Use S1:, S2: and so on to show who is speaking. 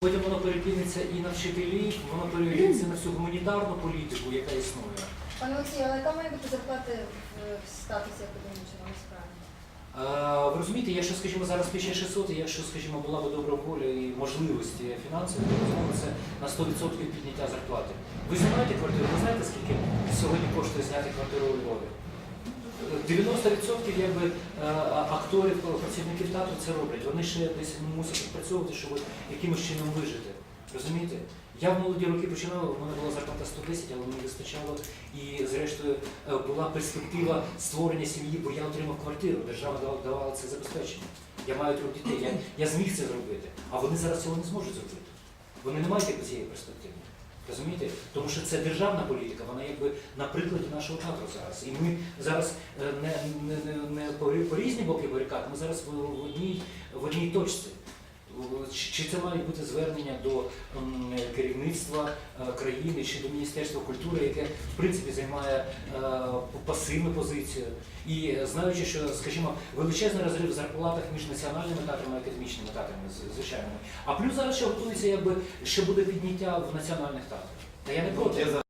S1: Потім воно перекинеться і на вчителів, воно перекинеться на всю гуманітарну політику, яка існує.
S2: Пане Олексію, але яка має бути зарплата в, статусі академічного насправді?
S1: А, Ви розумієте, якщо, скажімо, зараз 1600, і якщо, скажімо, була б добра воля і можливості фінансові, то безумовно, це на 100% підняття зарплати. Ви знімаєте квартиру, ви знаєте, скільки сьогодні коштує зняти квартиру у Львові? 90% якби, е, акторів, працівників театру це роблять. Вони ще десь мусять відпрацьовувати, щоб якимось чином вижити. Розумієте? Я в молоді роки починав, у мене була зарплата 110, але мені вистачало. І зрештою е, була перспектива створення сім'ї, бо я отримав квартиру, держава давала це забезпечення. Я маю трьох дітей, я, я зміг це зробити, а вони зараз цього не зможуть зробити. Вони не мають цієї перспективи. Розумієте? Тому що це державна політика, вона якби на прикладі нашого театру зараз. І ми зараз е, не, не, не, не по, різні боки барикад, ми зараз в, одній, в одній точці. Чи це мають бути звернення до керівництва е, країни чи до Міністерства культури, яке в принципі займає е, пасивну позицію? І е, знаючи, що, скажімо, величезний розрив в зарплатах між національними театрами і академічними театрами, звичайними. А плюс зараз ще готується, якби ще буде підняття в національних театрах. Та я не проти.